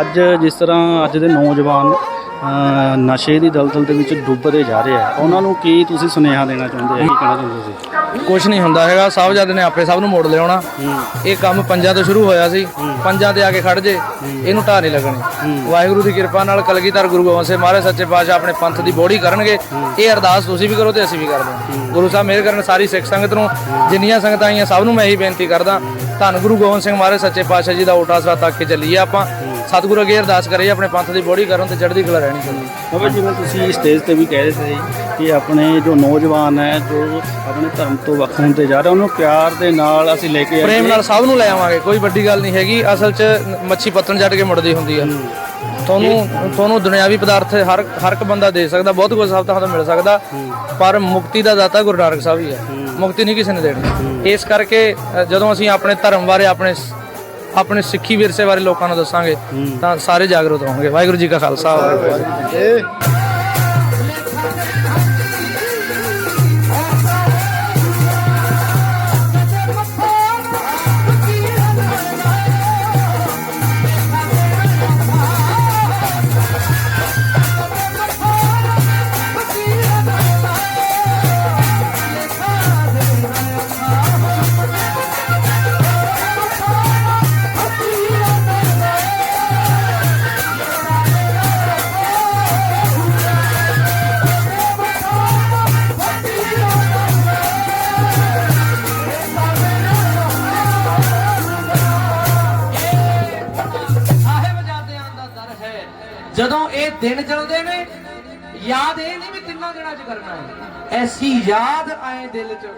ਅੱਜ ਜਿਸ ਤਰ੍ਹਾਂ ਅੱਜ ਦੇ ਨੌਜਵਾਨ ਨਸ਼ੇ ਦੀ ਦਲਦਲ ਦੇ ਵਿੱਚ ਡੁੱਬਦੇ ਜਾ ਰਹੇ ਆ। ਉਹਨਾਂ ਨੂੰ ਕੀ ਤੁਸੀਂ ਸੁਨੇਹਾ ਦੇਣਾ ਚਾਹੁੰਦੇ ਆ? ਕੀ ਕਹਿਣਾ ਚਾਹੁੰਦੇ ਤੁਸੀਂ? ਕੁਝ ਨਹੀਂ ਹੁੰਦਾ ਹੈਗਾ ਸਾਹਿਬਜ਼ਾਦੇ ਨੇ ਆਪੇ ਸਭ ਨੂੰ ਮੋੜ ਲਿਆਉਣਾ ਇਹ ਕੰਮ ਪੰਜਾਂ ਤੋਂ ਸ਼ੁਰੂ ਹੋਇਆ ਸੀ। ਪੰਜਾਂ ਤੇ ਆ ਕੇ ਖੜ ਜੇ ਇਹਨੂੰ ਢਾਹ ਨਹੀਂ ਲੱਗਣੀ। ਵਾਹਿਗੁਰੂ ਦੀ ਕਿਰਪਾ ਨਾਲ ਕਲਗੀਧਰ ਗੁਰੂ ਗੋਬਿੰਦ ਸਿੰਘ ਮਹਾਰਾਜ ਸੱਚੇ ਪਾਤਸ਼ਾਹ ਆਪਣੇ ਪੰਥ ਦੀ ਬੋੜੀ ਕਰਨਗੇ। ਇਹ ਅਰਦਾਸ ਤੁਸੀਂ ਵੀ ਕਰੋ ਤੇ ਅਸੀਂ ਵੀ ਕਰਦੇ ਹਾਂ। ਗੁਰੂ ਸਾਹਿਬ ਮਿਹਰ ਕਰਨ ਸਾਰੀ ਸਿੱਖ ਸੰਗਤ ਨੂੰ। ਜਿੰਨੀਆਂ ਸੰਗਤਾਂ ਆਈਆਂ ਸਭ ਨੂੰ ਮੈਂ ਇਹੀ ਬੇਨਤੀ ਕਰਦਾ। ਧੰਨ ਗੁਰੂ ਗੋਬਿੰਦ ਸਿੰਘ ਮਹਾਰਾਜ ਸੱਚੇ ਪਾਤਸ਼ਾਹ ਜੀ ਦਾ ਓਟਾ ਸਰਾ ਤੱਕ ਕੇ ਚੱਲੀਏ ਆਪਾਂ। ਸਤਿਗੁਰੂ ਅੱਗੇ ਅਰਦਾਸ ਕਰੀਏ ਆਪਣੇ ਪੰਥ ਦੀ ਬੋੜੀ ਕਰਨ ਤੇ ਚੜ੍ਹਦੀ ਕਲਾ ਰਹਿਣੀ ਚਾਹੀਦੀ। ਬਾਬਾ ਜਿਵੇਂ ਤੁਸੀਂ ਸਟੇਜ ਤੇ ਵੀ ਕਹਿ ਰਹੇ ਸੀ ਕਿ ਆਪਣੇ ਜੋ ਨੌਜਵਾਨ ਹੈ ਜੋ ਆਪਣੇ ਧਰਮ ਤੋਂ ਵੱਖ ਹੁੰਦੇ ਜਾ ਰਹੇ ਉਹਨਾਂ ਨੂੰ ਪਿਆਰ ਦੇ ਨਾਲ ਅਸੀਂ ਲੈ ਕੇ ਪ੍ਰੇਮ। ਨਾਲ ਸਭ ਨੂੰ ਲੈ ਆਵਾਂਗੇ ਕੋਈ ਵੱਡੀ ਗੱਲ ਨਹੀਂ ਹੈਗੀ ਅਸਲ 'ਚ ਮੱਛੀ ਪੱਤਣ ਜੱਟ ਕੇ ਮੁੜਦੀ ਹੁੰਦੀ ਆ ਤੁਹਾਨੂੰ ਤੁਹਾਨੂੰ ਦੁਨਿਆਵੀ ਪਦਾਰਥ ਹਰ ਹਰ ਇੱਕ ਬੰਦਾ ਦੇ ਸਕਦਾ ਬਹੁਤ ਕੁਝ ਸਭ ਤੋਂ ਮਿਲ ਸਕਦਾ ਪਰ ਮੁਕਤੀ ਦਾ ਦਾਤਾ ਗੁਰੂ ਨਾਨਕ ਸਾਹਿਬ ਹੀ ਆ ਮੁਕਤੀ ਨਹੀਂ ਕਿਸੇ ਨੇ ਦੇਣੀ। ਇਸ ਕਰਕੇ ਜਦੋਂ ਅਸੀਂ ਆਪਣੇ ਧਰਮ ਬਾਰੇ ਆਪਣੇ ਆਪਣੇ ਸਿੱਖੀ ਵਿਰਸੇ ਬਾਰੇ ਲੋਕਾਂ ਨੂੰ ਦੱਸਾਂਗੇ ਤਾਂ ਸਾਰੇ ਜਾਗਰੂਕ ਹੋਣਗੇ ਵਾਹਿਗੁਰੂ ਜੀ ਕਾ ਖਾਲਸਾ ਵਾਹਿਗੁਰੂ ਜੀ ਕੀ ਫਤਿਹ। ਜਦੋਂ ਇਹ ਦਿਨ ਚਲਦੇ ਨੇ, ਯਾਦ ਇਹ ਨਹੀਂ ਵੀ ਤਿੰਨਾਂ ਦਿਨਾਂ 'ਚ ਕਰਨਾ ਹੈ। ਐਸੀ ਯਾਦ ਆਏ ਦਿਲ 'ਚ।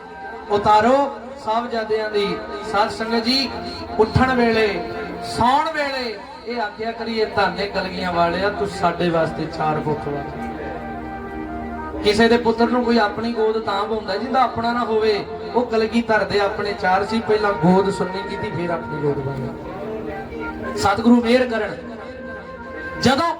ਉਤਾਰੋ ਸਾਹਿਬਜ਼ਾਦਿਆਂ ਦੀ ਸਾਧ ਸੰਗਤ ਜੀ, ਉੱਠਣ ਵੇਲੇ, ਸੌਣ ਵੇਲੇ ਇਹ ਆਖਿਆ ਕਰੀਏ, ਧਾਨੇ ਕਲਗੀਆਂ ਵਾਲਿਆ, ਤੂੰ ਸਾਡੇ ਵਾਸਤੇ ਚਾਰ ਪੁੱਤ ਵਾ ਕਿਸੇ ਦੇ ਪੁੱਤਰ ਨੂੰ ਕੋਈ ਆਪਣੀ ਗੋਦ ਤਾਂ ਪਾਉਂਦਾ ਜਿੰਦਾ ਆਪਣਾ ਨਾ ਹੋਵੇ, ਉਹ ਕਲਗੀ ਧਰਦੇ ਆਪਣੇ ਚਾਰ ਸੀ, ਪਹਿਲਾਂ ਗੋਦ ਸੁਣਨੀ ਕੀਤੀ, ਫਿਰ ਆਪਣੀ ਗੋਦ ਪਾਈ ਸਤਿਗੁਰੂ ਮਿਹਰ ਕਰਨ। ਜਦੋਂ